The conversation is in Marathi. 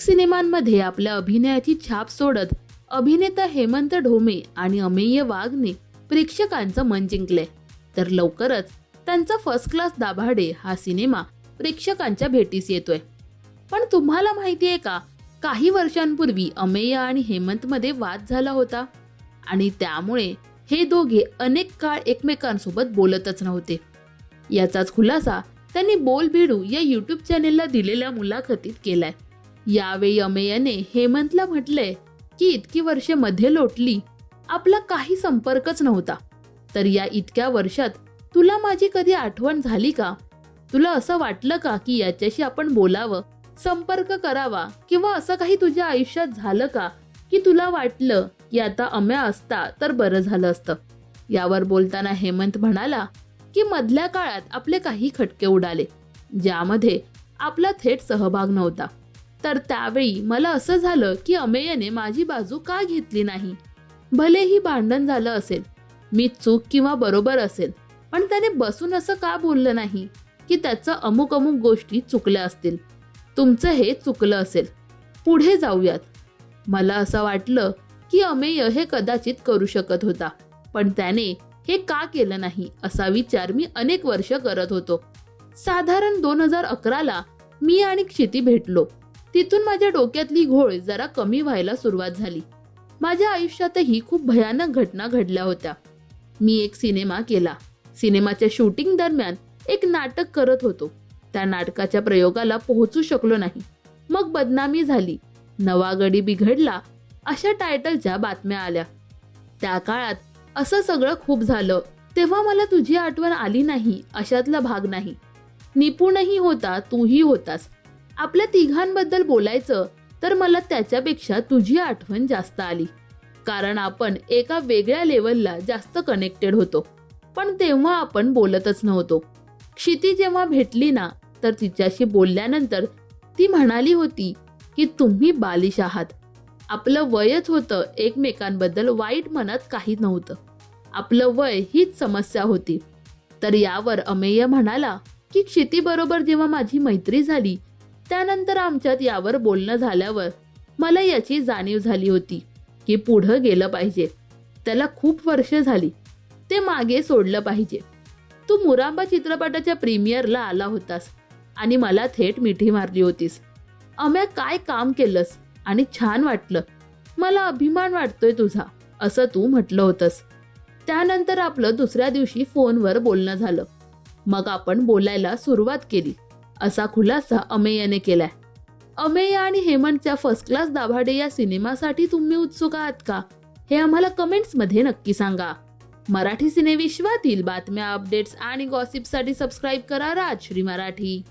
सिनेमांमध्ये आपल्या अभिनयाची छाप सोडत अभिनेता हेमंत ढोमे आणि अमेय वाघने प्रेक्षकांचं मन जिंकले तर लवकरच त्यांचा फर्स्ट क्लास दाभाडे हा सिनेमा प्रेक्षकांच्या भेटीस येतोय. पण तुम्हाला माहितीये का काही वर्षांपूर्वी अमेय आणि हेमंत मध्ये वाद झाला होता. आणि त्यामुळे हे दोघे अनेक काळ एकमेकांसोबत बोलतच नव्हते. याचाच खुलासा त्यांनी बोल भिडू या युट्यूब चॅनेलला दिलेल्या मुलाखतीत केलाय. यावेळी अमेयने हेमंतला म्हटले की इतकी वर्षे मध्ये लोटली. आपला काही संपर्कच नव्हता. तर या इतक्या वर्षात तुला माझी कधी आठवण झाली का? तुला असं वाटलं का की याच्याशी आपण बोलावं संपर्क करावा किंवा असं काही तुझ्या आयुष्यात झालं का की तुला वाटलं की आता अम्या असता तर बरं झालं असतं? यावर बोलताना हेमंत म्हणाला की मधल्या काळात आपले काही खटके उडाले ज्यामध्ये आपला थेट सहभाग नव्हता. तर त्यावेळी मला असं झालं की अमेयने माझी बाजू का घेतली नाही? भलेही भांडण झालं असेल मी चूक किंवा बरोबर असेल पण त्याने बसून असं का बोललं नाही की त्याचं अमुक अमुक गोष्टी चुकल्या असतील? तुमचं हे चुकलं असेल. पुढे जाऊयात. मला असं वाटलं की अमेय हे कदाचित करू शकत होता पण त्याने हे का केलं नाही असा विचार मी अनेक वर्ष करत होतो. साधारण दोन हजार अकराला मी आणि क्षिती भेटलो. तिथून माझ्या डोक्यातली घोळ जरा कमी व्हायला सुरुवात झाली. माझ्या आयुष्यातही खूप भयानक घटना घडल्या होत्या. मी एक सिनेमा केला. सिनेमाच्या शूटिंग दरम्यान एक नाटक करत होतो. त्या नाटकाच्या प्रयोगाला पोहोचू शकलो नाही. मग बदनामी झाली. नवागडी बिघडला अशा टायटलच्या बातम्या आल्या. त्या काळात असं सगळं खूप झालं. तेव्हा मला तुझी आठवण आली नाही अशातला भाग नाही. निपुणही होता तूही होतास. आपल्या तिघांबद्दल बोलायचं तर मला त्याच्यापेक्षा तुझी आठवण जास्त आली. कारण आपण एका वेगळ्या लेवलला जास्त कनेक्टेड होतो. पण तेव्हा आपण बोलतच नव्हतो. क्षिती जेव्हा भेटली ना तर तिच्याशी बोलल्यानंतर ती म्हणाली होती की तुम्ही बालिश आहात. आपलं वयच होतं एकमेकांबद्दल वाईट मनात काही नव्हतं. आपलं वय हीच समस्या होती. तर यावर अमेय म्हणाला की क्षितीबरोबर जेव्हा माझी मैत्री झाली त्यानंतर आमच्यात यावर बोलणं झाल्यावर मला याची जाणीव झाली होती की पुढं गेलं पाहिजे. त्याला खूप वर्ष झाली. ते मागे सोडलं पाहिजे. तू मुरांबा चित्रपटाच्या प्रीमियरला आला होतास आणि मला थेट मिठी मारली होतीस. अम्या काय काम केलंस आणि छान वाटलं. मला अभिमान वाटतोय तुझा असं तू म्हटलं होतंस. त्यानंतर आपलं दुसऱ्या दिवशी फोनवर बोलणं झालं. मग आपण बोलायला सुरुवात केली. असा खुलासा अमेयाने केलाय. अमेय आणि हेमंतच्या फर्स्ट क्लास दाभाडे या सिनेमासाठी तुम्ही उत्सुक आहात का? हे आम्हाला कमेंट्समध्ये नक्की सांगा. मराठी सिनेविश्वातील बातम्या अपडेट्स आणि गॉसिपसाठी सबस्क्राईब करा राजश्री मराठी.